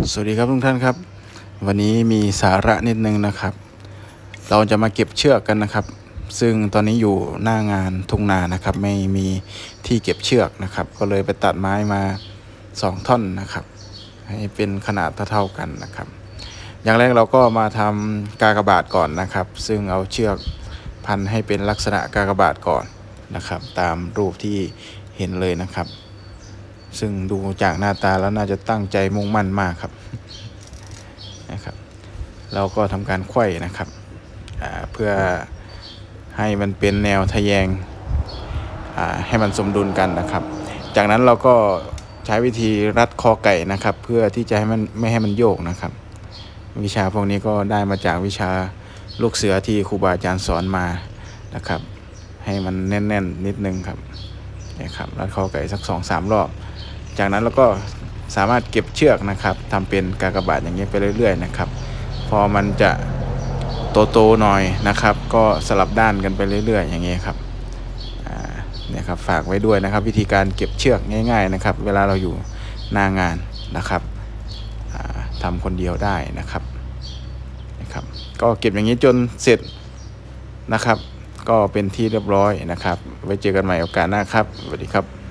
สวัสดีครับทุกท่านครับ วันนี้มีสาระนิดนึงนะครับ เราจะมาเก็บเชือกกันนะครับ ซึ่งตอนนี้อยู่หน้างานทุ่งนานะครับ ไม่มีที่เก็บเชือกนะครับ ก็เลยไปตัดไม้มาสองท่อนนะครับ ให้เป็นขนาดเท่าๆกันนะครับ อย่างแรกเราก็มาทำกากบาทก่อนนะครับ ซึ่งเอาเชือกพันให้เป็นลักษณะกากบาทก่อนนะครับ ตามรูปที่เห็นเลยนะครับ ซึ่งดูจากหน้าตาแล้วน่าจะตั้งใจมุ่งมั่นมากครับนะครับ เราก็ทำการไขว้นะครับเพื่อให้มันเป็นแนวทะแยงให้มันสมดุลกันนะครับ จากนั้นเราก็ใช้วิธีรัดคอไก่นะครับ เพื่อที่จะให้มันไม่ให้มันโยกนะครับ วิชาพวกนี้ก็ได้มาจากวิชาลูกเสือที่ครูบาอาจารย์สอนมานะครับ ให้มันแน่นๆนิดนึงครับนี่ยครับรัดคอไก่สักสองสามรอบ จากนั้นเราก็สามารถเก็บเชือกนะครับทำเป็นกากบาทอย่างเงี้ยไปเรื่อยๆนะครับ พอมันจะโตๆหน่อยนะครับ ก็สลับด้านกันไปเรื่อย ๆ อย่างเงี้ยครับเนี่ยครับฝากไว้ด้วยนะครับ วิธีการเก็บเชือกง่าย ๆนะครับ เวลาเราอยู่หน้างานนะครับอ่าทำคนเดียวได้นะครับนะครับ ก็เก็บอย่างนี้จนเสร็จนะครับ ก็เป็นที่เรียบร้อยนะครับ ไว้เจอกันใหม่โอกาสหน้าครับสวัสดีครับ